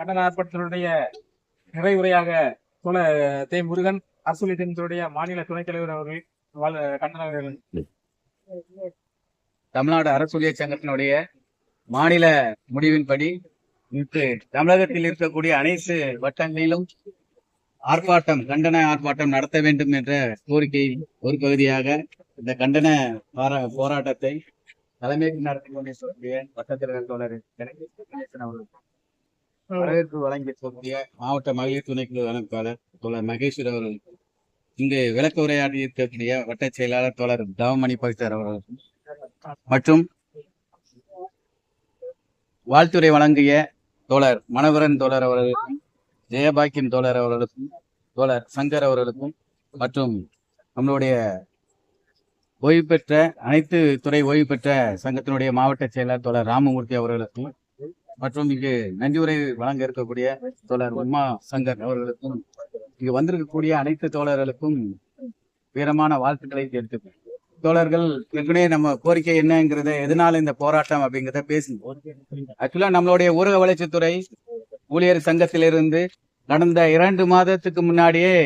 கண்டன ஆர்ப்பாட்டத்தினுடைய நிறைவுரையாக தோழ தே முருகன் அரசு மாநில துணைத் தலைவர் அவர்கள் கண்ணன் தமிழ்நாடு அரசூழியர் சங்கத்தினுடைய மாநில முடிவின்படி இன்று தமிழகத்தில் இருக்கக்கூடிய அனைத்து வட்டங்களிலும் ஆர்ப்பாட்டம் கண்டன ஆர்ப்பாட்டம் நடத்த வேண்டும் என்ற கோரிக்கை ஒரு பகுதியாக இந்த கண்டன போரா- போராட்டத்தை தலைமைக்கு நடத்தி கொண்டிருக்கக்கூடிய வட்டத்தினர் தோழர் கணேசன் அவர்கள் வரவேற்பு வழங்கியிருக்கக்கூடிய மாவட்ட மகளிர் துணைக்குழு அமைப்பாளர் தோழர் மகேஸ்வர் அவர்கள். இங்கு விளக்க உரையாடி வட்ட செயலாளர் தோழர் தவமணி பவித்தர் அவர்கள். மற்றும் வாழ்த்துரை வழங்கிய தோழர் மனவரன் தோழர் அவர்களுக்கும் ஜெயபாக்கியம் தோழர் அவர்களுக்கும் தோழர் சங்கர் அவர்களுக்கும் மற்றும் நம்மளுடைய ஓய்வு பெற்ற அனைத்து துறை ஓய்வு பெற்ற சங்கத்தினுடைய மாவட்ட செயலாளர் தோழர் ராமமூர்த்தி அவர்களுக்கும் மற்றும் இங்கு நன்றியுரை வழங்க இருக்கக்கூடிய தோழர் உமா சங்கர் அவர்களுக்கும் இங்கு வந்திருக்கக்கூடிய அனைத்து தோழர்களுக்கும் வீரமான வாழ்த்துக்களை தெரிவித்துக் தோழர்கள் ஏற்கனவே நம்ம கோரிக்கை என்னங்கிறத எதனால இந்த போராட்டம் அப்படிங்கிறத பேசணும் ஆக்சுவலா நம்மளுடைய ஊரக வளர்ச்சித்துறை ஊழியர் சங்கத்திலிருந்து கடந்த இரண்டு மாதத்துக்கு முன்னாடியே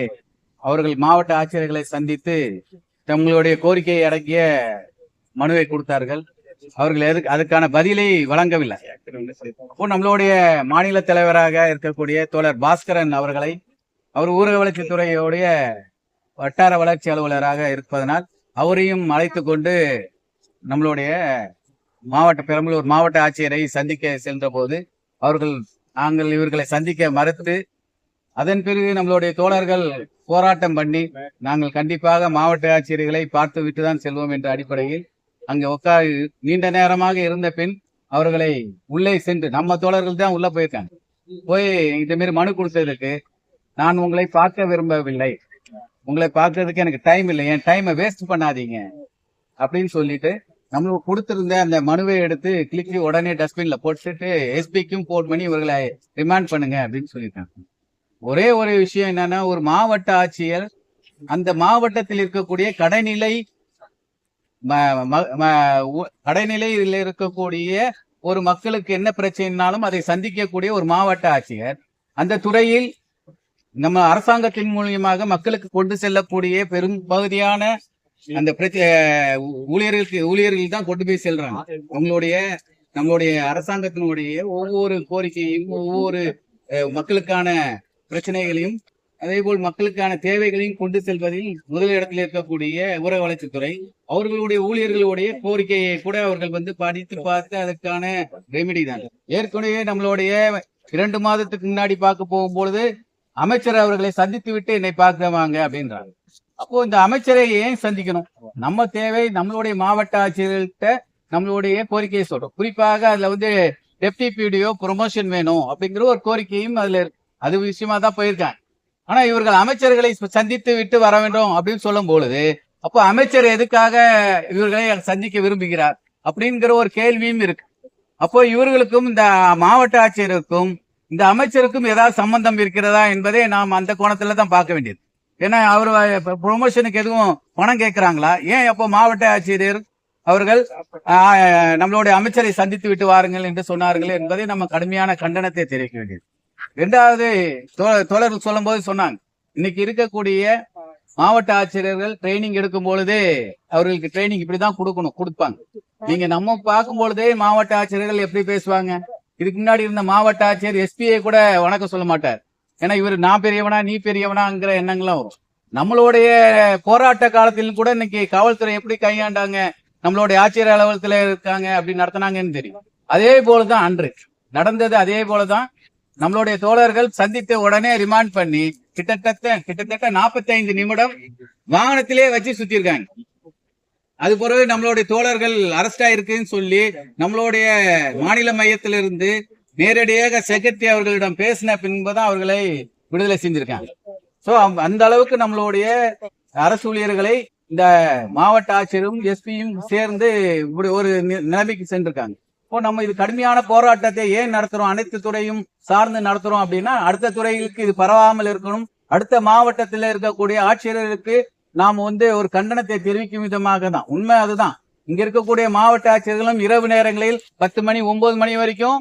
அவர்கள் மாவட்ட ஆட்சியர்களை சந்தித்து தங்களுடைய கோரிக்கையை அடக்கிய மனுவை கொடுத்தார்கள். அவர்கள் எதுக்கு அதுக்கான பதிலை வழங்கவில்லை. அப்போ நம்மளுடைய மாநில தலைவராக இருக்கக்கூடிய தோழர் பாஸ்கரன் அவர்களை அவர் ஊரக வளர்ச்சித்துறையுடைய வட்டார வளர்ச்சி அலுவலராக இருப்பதனால் அவரையும் அழைத்து கொண்டு நம்மளுடைய மாவட்ட பெரம்பலூர் மாவட்ட ஆட்சியரை சந்திக்க சென்ற போது அவர்கள் நாங்கள் இவர்களை சந்திக்க மறுத்து அதன் பிறகு நம்மளுடைய தோழர்கள் போராட்டம் பண்ணி நாங்கள் கண்டிப்பாக மாவட்ட ஆட்சியர்களை பார்த்து விட்டு தான் செல்வோம் என்ற அடிப்படையில் அங்கே உட்கார் நீண்ட நேரமாக இருந்த பின் அவர்களை உள்ளே சென்று நம்ம தோழர்கள் தான் உள்ள போயிருக்காங்க. போய் இந்த மாரி மனு கொடுத்ததுக்கு நான் உங்களை பார்க்க விரும்பவில்லை. உங்களை பார்க்கறதுக்கு எனக்கு டைம் இல்லை. என் டைமை வேஸ்ட் பண்ணாதீங்க. அப்படின்னு சொல்லிட்டு நம்மளுக்கு கொடுத்திருந்த அந்த மனுவை எடுத்து கிளிக்கி உடனே டஸ்ட்பின்ல போட்டுட்டு எஸ்பிக்கும் போன் பண்ணி இவர்களை ரிமாண்ட் பண்ணுங்க அப்படின்னு சொல்லியிருக்காங்க ஒரே ஒரு விஷயம் என்னன்னா ஒரு மாவட்ட ஆட்சியர் அந்த மாவட்டத்தில் இருக்கக்கூடிய கடைநிலை கடைநிலையில் இருக்கக்கூடிய ஒரு மக்களுக்கு என்ன பிரச்சனைனாலும் அதை சந்திக்கக்கூடிய ஒரு மாவட்ட ஆட்சியர். அந்த துறையில் நம்ம அரசாங்கத்தின் மூலியமாக மக்களுக்கு கொண்டு செல்லக்கூடிய பெரும் பகுதியான அந்த ஊழியர்களுக்கு ஊழியர்கள் தான் கொண்டு போய் செல்றாங்க. உங்களுடைய நம்மளுடைய அரசாங்கத்தினுடைய ஒவ்வொரு கோரிக்கையும் ஒவ்வொரு மக்களுக்கான பிரச்சனைகளையும் அதே போல் மக்களுக்கான தேவைகளையும் கொண்டு செல்வதில் முதலிடத்தில் இருக்கக்கூடிய ஊரக வளர்ச்சித்துறை அவர்களுடைய ஊழியர்களுடைய கோரிக்கையை கூட அவர்கள் வந்து படித்து பார்த்து அதற்கான ரெமிடி தான். ஏற்கனவே நம்மளுடைய இரண்டு மாதத்துக்கு முன்னாடி பார்க்க போகும்பொழுது அமைச்சர் அவர்களை சந்தித்து விட்டு என்னை பார்க்கவாங்க அப்படின்றாங்க அப்போ இந்த அமைச்சரை ஏன் சந்திக்கணும்? நம்ம தேவை நம்மளுடைய மாவட்ட ஆட்சியர்கள்ட்ட நம்மளுடைய கோரிக்கையை சொல்றோம். குறிப்பாக அதுல வந்து டெப்டி பிடிஓ ப்ரொமோஷன் வேணும் அப்படிங்கிற ஒரு கோரிக்கையும் அதுல இருக்கு. அது விஷயமா தான் போயிருக்காங்க. ஆனா இவர்கள் அமைச்சர்களை சந்தித்து விட்டு வர வேண்டும் அப்படின்னு சொல்லும் பொழுது அப்போ அமைச்சர் எதுக்காக இவர்களை சந்திக்க விரும்புகிறார் அப்படிங்கிற ஒரு கேள்வியும் இருக்கு. அப்போ இவர்களுக்கும் இந்த மாவட்ட ஆட்சியருக்கும் இந்த அமைச்சருக்கும் ஏதாவது சம்பந்தம் இருக்கிறதா என்பதை நாம் அந்த கோணத்துல தான் பார்க்க வேண்டியது. ஏன்னா அவர் ப்ரொமோஷனுக்கு எதுவும் பணம் கேட்கிறாங்களா? ஏன் அப்போ மாவட்ட ஆட்சியர் அவர்கள் நம்மளுடைய அமைச்சரை சந்தித்து விட்டு வாருங்கள் என்று சொன்னார்கள் என்பதை நம்ம கடுமையான கண்டனத்தை தெரிவிக்க வேண்டியது. ரெண்டாவது தோ- தோழர்கள் சொல்லும் போது சொன்னாங்க. இன்னைக்கு இருக்கக்கூடிய மாவட்ட ஆட்சியர்கள் ட்ரைனிங் எடுக்கும் பொழுதே அவர்களுக்கு ட்ரைனிங் இப்படிதான் கொடுக்கணும் கொடுப்பாங்க. நீங்க நம்ம பார்க்கும் பொழுதே மாவட்ட ஆட்சியர்கள் எப்படி பேசுவாங்க? இதுக்கு முன்னாடி இருந்த மாவட்ட ஆட்சியர் எஸ்பியை கூட வணக்கம் சொல்ல மாட்டார். ஏன்னா இவர் நான் பெரியவனா நீ பெரியவனாங்கிற எண்ணங்கள்லாம் வரும். நம்மளுடைய போராட்ட காலத்திலும் கூட இன்னைக்கு காவல்துறை எப்படி கையாண்டாங்க? நம்மளுடைய ஆட்சியர் அலுவலகத்துல இருக்காங்க அப்படி நடத்தினாங்கன்னு தெரியும். அதே போலதான் அன்று நடந்தது அதே போலதான் நம்மளுடைய தோழர்கள் சந்தித்த உடனே ரிமாண்ட் பண்ணி கிட்டத்தட்ட கிட்டத்தட்ட 45 நிமிடம் வாகனத்திலே வச்சு சுத்திருக்காங்க. அது பிறகு நம்மளுடைய தோழர்கள் அரெஸ்ட் ஆயிருக்குன்னு சொல்லி நம்மளுடைய மாநில மையத்திலிருந்து நேரடியாக செக்ரட்டரி அவர்களிடம் பேசின பின்புதான் அவர்களை விடுதலை செஞ்சிருக்காங்க. சோ அந்த அளவுக்கு நம்மளுடைய அரசு ஊழியர்களை இந்த மாவட்ட ஆட்சியரும் எஸ்பியும் சேர்ந்து இப்படி ஒரு நி- நிலைமைக்கு சென்றிருக்காங்க. இப்போ நம்ம இது கடுமையான போராட்டத்தை ஏன் நடத்துறோம்? அனைத்து துறையும் சார்ந்து நடத்துறோம் அப்படின்னா அடுத்த துறைகளுக்கு இது பரவாமல் இருக்கணும். அடுத்த மாவட்டத்தில் இருக்கக்கூடிய ஆட்சியர்களுக்கு நாம் வந்து ஒரு கண்டனத்தை தெரிவிக்கும் விதமாக தான். உண்மை அதுதான். இங்க இருக்கக்கூடிய மாவட்ட ஆட்சியர்களும் இரவு நேரங்களில் பத்து மணி ஒன்பது மணி வரைக்கும்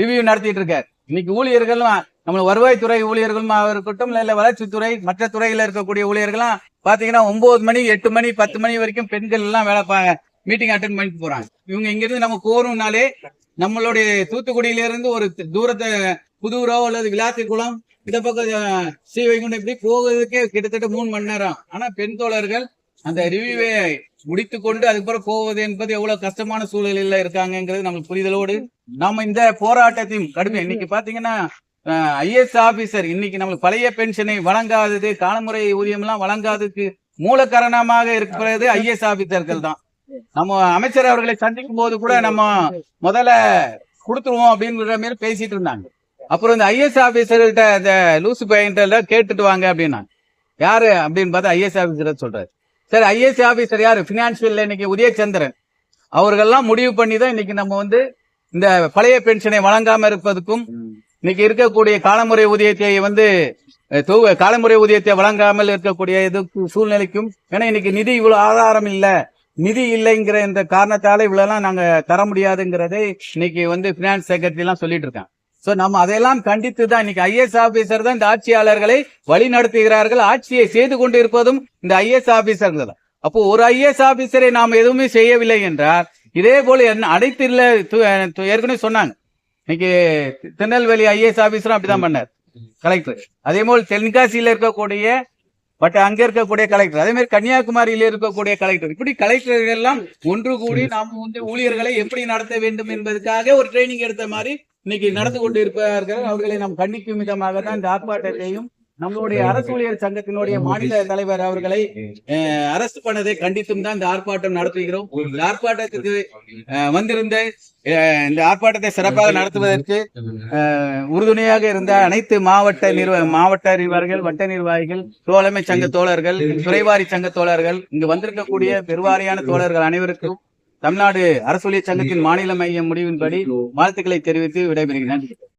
ரிவ்யூ நடத்திட்டு இருக்காரு. இன்னைக்கு ஊழியர்களும் நம்ம வருவாய்த்துறை ஊழியர்களும் இருக்கட்டும் இல்ல வளர்ச்சித்துறை மற்ற துறையில இருக்கக்கூடிய ஊழியர்களும் பாத்தீங்கன்னா ஒன்பது மணி எட்டு மணி பத்து மணி வரைக்கும் பெண்கள் எல்லாம் வேலை மீட்டிங் அட்டன் பண்ணிட்டு போறாங்க. இவங்க இங்கிருந்து நம்ம கோரும்னாலே நம்மளுடைய தூத்துக்குடியில இருந்து ஒரு தூரத்தை புதூரோ அல்லது விளாத்திக்குளம் இந்த பக்கம் ஸ்ரீவைகுண்டம் இப்படி போகிறதுக்கே கிட்டத்தட்ட மூணு மணி நேரம். ஆனா பெண் தோழர்கள் அந்த ரிவ்யூவை முடித்து கொண்டு அதுக்கப்புறம் போவது என்பது எவ்வளவு கஷ்டமான சூழலில் இருக்காங்கிறது நம்மளுக்கு புரிதலோடு நம்ம இந்த போராட்டத்தையும் கடுமை. இன்னைக்கு பாத்தீங்கன்னா ஐஎஸ் ஆபீசர் இன்னைக்கு நம்மளுக்கு பழைய பென்ஷனை வழங்காதது காலமுறை ஊதியம் எல்லாம் வழங்காததுக்கு மூல காரணமாக இருக்கிறது ஐஎஸ் ஆபீசர்கள் தான். நம்ம அமைச்சர் அவர்களை சந்திக்கும் போது கூட நம்ம முதல்ல கொடுத்துருவோம் அப்படிங்கிற மாதிரி பேசிட்டு இருந்தாங்க. அப்புறம் இந்த ஐஎஸ் ஆபீசர்கிட்ட இந்த லூசு பையன்ட்ட கேட்டுட்டு வாங்க அப்படின்னா யாரு அப்படின்னு பார்த்தா ஐஎஸ் ஆபீசர் சொல்றாரு. சரி ஐஎஸ் ஆபீசர் யாரு? பினான்சியல் இன்னைக்கு உதயச்சந்திரன். அவர்கள்லாம் முடிவு பண்ணி தான் இன்னைக்கு நம்ம வந்து இந்த பழைய பென்ஷனை வழங்காம இருப்பதுக்கும் இன்னைக்கு இருக்கக்கூடிய காலமுறை ஊதியத்தை வந்து காலமுறை ஊதியத்தை வழங்காமல் இருக்கக்கூடிய இதுக்கு சூழ்நிலைக்கும் ஏன்னா இன்னைக்கு நிதி இவ்வளவு ஆதாரம் இல்லை. நிதி இல்லைங்கிற இந்த காரணத்தால இவ்வளவு நாங்க தர முடியாதுங்கிறதை இன்னைக்கு வந்து பினான்ஸ் செக்ரட்டரி எல்லாம் சொல்லிட்டு இருக்காங்க. சோ நம்ம அதையெல்லாம் கண்டித்து தான் இன்னைக்கு ஐஎஸ் ஆபீசர் தான் இந்த ஆட்சியாளர்களை வழி நடத்துகிறார்கள் ஆட்சியை செய்து கொண்டு இருப்பதும் இந்த ஐஎஸ் ஆபீசர்கள் தான். அப்போ ஒரு ஐஎஸ் ஆபீசரை நாம் எதுவுமே செய்யவில்லை என்றால் இதே போல என்ன- அனைத்து இல்ல ஏற்கனவே சொன்னாங்க. இன்னைக்கு திருநெல்வேலி ஐஏஎஸ் ஆபீசரும் அப்படிதான் பண்ணார் கலெக்டர். அதே போல் தென்காசியில இருக்கக்கூடிய பட் அங்க இருக்கக்கூடிய கலெக்டர் அதே மாதிரி கன்னியாகுமரியில இருக்கக்கூடிய கலெக்டர் இப்படி கலெக்டர்கள் எல்லாம் ஒன்று கூடி நாம் வந்து ஊழியர்களை எப்படி நடத்த வேண்டும் என்பதற்காக ஒரு ட்ரைனிங் எடுத்த மாதிரி இன்னைக்கு நடந்து கொண்டு இருப்பார்கள் அவர்களை நாம் கண்டிக்கும் விதமாக தான் இந்த ஆர்ப்பாட்டத்தையும் நம்மளுடைய அரசு ஊழியர் சங்கத்தினுடைய மாநில தலைவர் அவர்களை அரசு பண்ணதை கண்டித்தும் தான் இந்த ஆர்ப்பாட்டம் நடத்துகிறோம். இந்த ஆர்ப்பாட்டத்துக்கு வந்திருந்த இந்த ஆர்ப்பாட்டத்தை சிறப்பாக நடத்துவதற்கு உறுதுணையாக இருந்த அனைத்து மாவட்ட நிர்வ மாவட்ட நிர்வாகிகள் வட்ட நிர்வாகிகள் தோழமை சங்க தோழர்கள் துறைவாரி சங்க தோழர்கள் இங்கு வந்திருக்கக்கூடிய பெருவாரியான தோழர்கள் அனைவருக்கும் தமிழ்நாடு அரசு ஊழியர் சங்கத்தின் மாநில மையம் முடிவின்படி வாழ்த்துக்களை தெரிவித்து விடைபெறுகிறேன்.